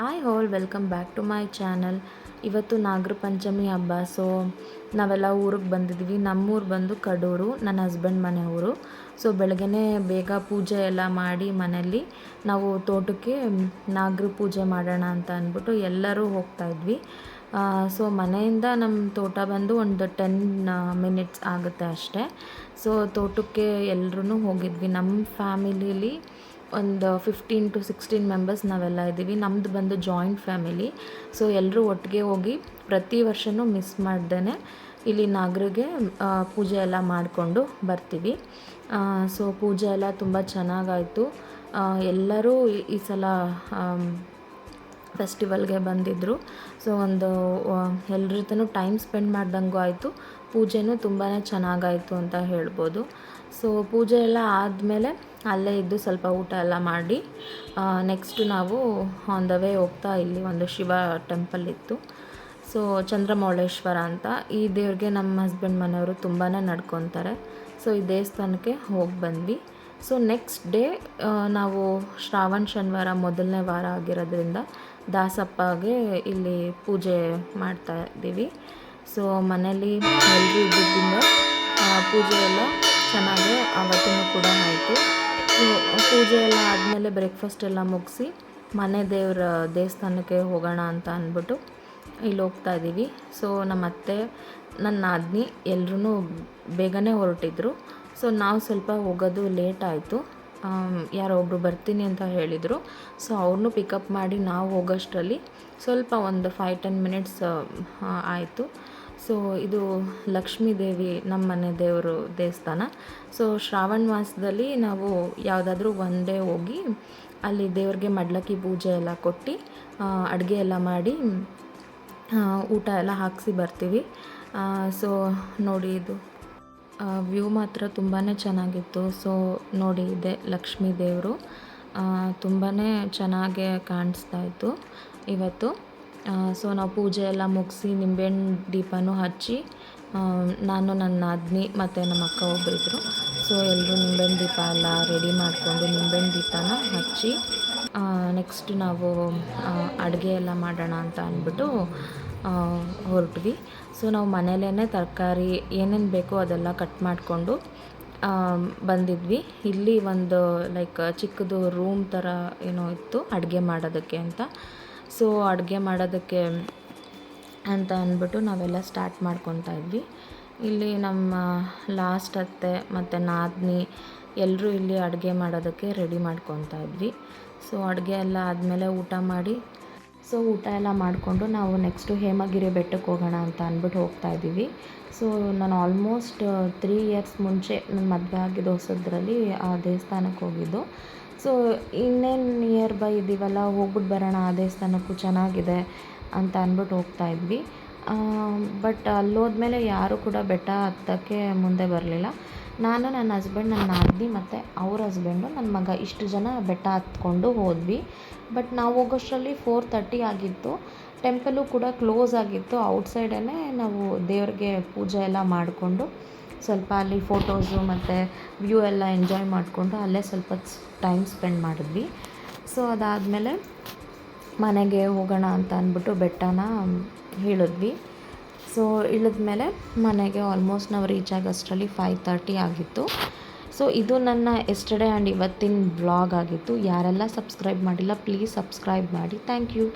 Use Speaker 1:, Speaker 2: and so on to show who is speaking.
Speaker 1: Hi all welcome back to my channel ಇವತ್ತು ನಾಗರ ಪಂಚಮಿ ಹಬ್ಬ so ನಾವೆಲ್ಲ ಊರಿಗೆ ಬಂದಿದ್ವಿ. ನಮ್ಮೂರು ಬಂದು ಕಡೂರು, ನನ್ನ ಹಸ್ಬೆಂಡ್ ಮನೆಯವರು ಸೊ ಬೆಳಗ್ಗೆ ಬೇಗ ಪೂಜೆ ಎಲ್ಲ ಮಾಡಿ ಮನೆಯಲ್ಲಿ ನಾವು ತೋಟಕ್ಕೆ ನಾಗರ ಪೂಜೆ ಮಾಡೋಣ ಅಂತ ಅಂದ್ಬಿಟ್ಟು ಎಲ್ಲರೂ ಹೋಗ್ತಾ ಇದ್ವಿ. ಸೊ ಮನೆಯಿಂದ ನಮ್ಮ ತೋಟ ಬಂದು ಒಂದು ಟೆನ್ ಮಿನಿಟ್ಸ್ ಆಗುತ್ತೆ ಅಷ್ಟೇ. ಸೊ ತೋಟಕ್ಕೆ ಎಲ್ಲರೂ ಹೋಗಿದ್ವಿ. ನಮ್ಮ ಫ್ಯಾಮಿಲೀಲಿ ಒಂದು ಫಿಫ್ಟೀನ್ ಟು ಸಿಕ್ಸ್ಟೀನ್ ಮೆಂಬರ್ಸ್ ನಾವೆಲ್ಲ ಇದ್ದೀವಿ. ನಮ್ಮದು ಬಂದು ಜಾಯಿಂಟ್ ಫ್ಯಾಮಿಲಿ ಸೊ ಎಲ್ಲರೂ ಒಟ್ಟಿಗೆ ಹೋಗಿ ಪ್ರತಿ ವರ್ಷವೂ ಮಿಸ್ ಮಾಡ್ದೇ ಇಲ್ಲಿ ನಾಗರಿಗೆ ಪೂಜೆ ಎಲ್ಲ ಮಾಡಿಕೊಂಡು ಬರ್ತೀವಿ. ಸೊ ಪೂಜೆ ಎಲ್ಲ ತುಂಬ ಚೆನ್ನಾಗಾಯಿತು. ಎಲ್ಲರೂ ಈ- ಸಲ ಫೆಸ್ಟಿವಲ್ಗೆ ಬಂದಿದ್ದರು ಸೊ ಒಂದು ಎಲ್ರ ಜೊತೆನೂ ಟೈಮ್ ಸ್ಪೆಂಡ್ ಮಾಡ್ದಂಗೂ ಆಯಿತು. ಪೂಜೆನೂ ತುಂಬಾ ಚೆನ್ನಾಗಾಯಿತು ಅಂತ ಹೇಳ್ಬೋದು. ಸೊ ಪೂಜೆ ಎಲ್ಲ ಆದಮೇಲೆ ಅಲ್ಲೇ ಇದ್ದು ಸ್ವಲ್ಪ ಊಟ ಎಲ್ಲ ಮಾಡಿ ನೆಕ್ಸ್ಟ್ ನಾವು ಆನ್ ದ ವೇ ಹೋಗ್ತಾ ಇಲ್ಲಿ ಒಂದು ಶಿವ ಟೆಂಪಲ್ ಇತ್ತು. ಸೊ ಚಂದ್ರಮೌಳೇಶ್ವರ ಅಂತ. ಈ ದೇವ್ರಿಗೆ ನಮ್ಮ ಹಸ್ಬೆಂಡ್ ಮನೆಯವರು ತುಂಬಾ ನಡ್ಕೊತಾರೆ. ಸೊ ಈ ದೇವಸ್ಥಾನಕ್ಕೆ ಹೋಗಿ ಬಂದ್ವಿ. ಸೊ ನೆಕ್ಸ್ಟ್ ಡೇ ನಾವು ಶ್ರಾವಣ, ಶನಿವಾರ ಮೊದಲನೇ ವಾರ ಆಗಿರೋದ್ರಿಂದ ದಾಸಪ್ಪಗೆ ಇಲ್ಲಿ ಪೂಜೆ ಮಾಡ್ತಾ ಇದ್ದೀವಿ. ಸೊ ಮನೇಲಿ ಎಲ್ಲರೂ ಇದ್ದಿದ್ದರಿಂದ ಪೂಜೆ ಎಲ್ಲ ಚೆನ್ನಾಗಿ ಅವತ್ತೂ ಕೂಡ ಆಯಿತು. ಸೊ, ಪೂಜೆ ಎಲ್ಲ ಆದಮೇಲೆ ಬ್ರೇಕ್ಫಾಸ್ಟ್ ಎಲ್ಲ ಮುಗಿಸಿ ಮನೆ ದೇವರ ದೇವಸ್ಥಾನಕ್ಕೆ ಹೋಗೋಣ ಅಂತ ಅಂದ್ಬಿಟ್ಟು ಇಲ್ಲಿ ಹೋಗ್ತಾ ಇದ್ದೀವಿ. ಸೊ, ನಮ್ಮ ಅತ್ತೆ, ನನ್ನ ನಾದಿನಿ ಎಲ್ಲರೂ ಬೇಗನೆ ಹೊರಟಿದ್ರು. ಸೊ, ನಾವು ಸ್ವಲ್ಪ ಹೋಗೋದು ಲೇಟ್ ಆಯಿತು. ಯಾರೋ ಒಬ್ಬರು ಬರ್ತೀನಿ ಅಂತ ಹೇಳಿದರು. ಸೊ, ಅವ್ರನ್ನೂ ಪಿಕಪ್ ಮಾಡಿ ನಾವು ಹೋಗೋಷ್ಟರಲ್ಲಿ ಸ್ವಲ್ಪ ಒಂದು ಫೈವ್ ಟೆನ್ ಮಿನಿಟ್ಸ್ ಆಯಿತು. ಸೊ ಇದು ಲಕ್ಷ್ಮೀ ದೇವಿ ನಮ್ಮ ಮನೆ ದೇವರು ದೇವಸ್ಥಾನ. ಸೊ ಶ್ರಾವಣ ಮಾಸದಲ್ಲಿ ನಾವು ಯಾವುದಾದ್ರೂ ಒಂದೇ ಹೋಗಿ ಅಲ್ಲಿ ದೇವ್ರಿಗೆ ಮಡ್ಲಕ್ಕಿ ಪೂಜೆ ಎಲ್ಲ ಕೊಟ್ಟು ಅಡುಗೆ ಎಲ್ಲ ಮಾಡಿ ಊಟ ಎಲ್ಲ ಹಾಕಿಸಿ ಬರ್ತೀವಿ. ಸೊ ನೋಡಿ ಇದು. ವ್ಯೂ ಮಾತ್ರ ತುಂಬಾ ಚೆನ್ನಾಗಿತ್ತು. ಸೊ ನೋಡಿ ಇದೆ ಲಕ್ಷ್ಮೀ ದೇವರು. ತುಂಬಾ ಚೆನ್ನಾಗೆ ಕಾಣಿಸ್ತಾ ಇತ್ತು ಇವತ್ತು. ಸೊ ನಾವು ಪೂಜೆ ಎಲ್ಲ ಮುಗಿಸಿ ನಿಂಬೆಹಣ್ಣು ದೀಪನೂ ಹಚ್ಚಿ ನಾನು, ನನ್ನ ನಾದಿನಿ ಮತ್ತು ನಮ್ಮ ಅಕ್ಕ ಒಬ್ಬರಿದ್ದರು ಸೊ ಎಲ್ಲರೂ ನಿಂಬೆಹಣ್ಣು ದೀಪ ಎಲ್ಲ ರೆಡಿ ಮಾಡಿಕೊಂಡು ನಿಂಬೆಹಣ್ಣು ದೀಪನ ಹಚ್ಚಿ ನೆಕ್ಸ್ಟ್ ನಾವು ಅಡುಗೆ ಎಲ್ಲ ಮಾಡೋಣ ಅಂತ ಅಂದ್ಬಿಟ್ಟು ಹೊರಟ್ವಿ. ಸೊ ನಾವು ಮನೇಲೇ ತರಕಾರಿ ಏನೇನು ಬೇಕೋ ಅದೆಲ್ಲ ಕಟ್ ಮಾಡಿಕೊಂಡು ಬಂದಿದ್ವಿ. ಇಲ್ಲಿ ಒಂದು ಲೈಕ್ ಚಿಕ್ಕದು ರೂಮ್ ಥರ ಏನೋ ಇತ್ತು ಅಡುಗೆ ಮಾಡೋದಕ್ಕೆ ಅಂತ. ಸೊ ಅಡುಗೆ ಮಾಡೋದಕ್ಕೆ ಅಂತ ಅಂದ್ಬಿಟ್ಟು ನಾವೆಲ್ಲ ಸ್ಟಾರ್ಟ್ ಮಾಡ್ಕೊತಾ ಇದ್ವಿ. ಇಲ್ಲಿ ನಮ್ಮ ಲಾಸ್ಟ್ ಅತ್ತೆ ಮತ್ತು ನಾದ್ನಿ ಎಲ್ಲರೂ ಇಲ್ಲಿ ಅಡುಗೆ ಮಾಡೋದಕ್ಕೆ ರೆಡಿ ಮಾಡ್ಕೊತಾ ಇದ್ವಿ. ಸೊ ಅಡುಗೆ ಎಲ್ಲ ಆದಮೇಲೆ ಊಟ ಮಾಡಿ, ಸೊ ಊಟ ಎಲ್ಲ ಮಾಡಿಕೊಂಡು ನಾವು ನೆಕ್ಸ್ಟು ಹೇಮಗಿರಿ ಬೆಟ್ಟಕ್ಕೆ ಹೋಗೋಣ ಅಂತ ಅಂದ್ಬಿಟ್ಟು ಹೋಗ್ತಾ ಇದ್ದೀವಿ. ಸೊ ನಾನು ಆಲ್ಮೋಸ್ಟ್ ತ್ರೀ ಇಯರ್ಸ್ ಮುಂಚೆ ನನ್ನ ಮದುವೆ ಆಗಿದ್ದು ಹೊಸದ್ರಲ್ಲಿ ಆ ದೇವಸ್ಥಾನಕ್ಕೆ ಹೋಗಿದ್ದು. ಸೊ ಇನ್ನೇನು ನಿಯರ್ ಬೈ ಇದ್ದೀವಲ್ಲ ಹೋಗ್ಬಿಟ್ಟು ಬರೋಣ, ಆ ದೇವಸ್ಥಾನಕ್ಕೂ ಚೆನ್ನಾಗಿದೆ ಅಂತ ಅಂದ್ಬಿಟ್ಟು ಹೋಗ್ತಾ ಇದ್ವಿ. ಬಟ್ ಅಲ್ಲೋದ್ಮೇಲೆ ಯಾರೂ ಕೂಡ ಬೆಟ್ಟ ಹತ್ತೋಕ್ಕೆ ಮುಂದೆ ಬರಲಿಲ್ಲ. ನಾನು ನನ್ನ ಹಸ್ಬೆಂಡ್ ನನ್ನ ಅಜ್ಜಿ ಮತ್ತು ಅವ್ರ ಹಸ್ಬೆಂಡು ನನ್ನ ಮಗ ಇಷ್ಟು ಜನ ಬೆಟ್ಟ ಹತ್ಕೊಂಡು ಹೋದ್ವಿ. ಬಟ್ ನಾವು ಹೋಗೋಷ್ಟರಲ್ಲಿ ಫೋರ್ ತರ್ಟಿ ಆಗಿತ್ತು. ಟೆಂಪಲು ಕೂಡ ಕ್ಲೋಸ್ ಆಗಿತ್ತು. ಔಟ್ಸೈಡೇ ನಾವು ದೇವ್ರಿಗೆ ಪೂಜೆ ಎಲ್ಲ ಮಾಡಿಕೊಂಡು ಸ್ವಲ್ಪ ಅಲ್ಲಿ ಫೋಟೋಸು ಮತ್ತು ವ್ಯೂ ಎಲ್ಲ ಎಂಜಾಯ್ ಮಾಡಿಕೊಂಡು ಅಲ್ಲೇ ಸ್ವಲ್ಪ ಟೈಮ್ ಸ್ಪೆಂಡ್ ಮಾಡಿದ್ವಿ. ಸೊ ಅದಾದಮೇಲೆ ಮನೆಗೆ ಹೋಗೋಣ ಅಂತ ಅಂದ್ಬಿಟ್ಟು ಬೆಟ್ಟನ ಇಳಿದ್ವಿ. ಸೊ ಇಳಿದ್ಮೇಲೆ ಮನೆಗೆ ಆಲ್ಮೋಸ್ಟ್ ನಾವು ರೀಚ್ ಆಗೋಷ್ಟರಲ್ಲಿ ಫೈವ್ ತರ್ಟಿ ಆಗಿತ್ತು. ಸೊ ಇದು ನನ್ನ ಎಸ್ಟರ್ಡೇ ಆ್ಯಂಡ್ ಇವತ್ತಿನ ಬ್ಲಾಗ್ ಆಗಿತ್ತು. ಯಾರೆಲ್ಲ ಸಬ್ಸ್ಕ್ರೈಬ್ ಮಾಡಿಲ್ಲ, ಪ್ಲೀಸ್ ಸಬ್ಸ್ಕ್ರೈಬ್ ಮಾಡಿ. Thank you.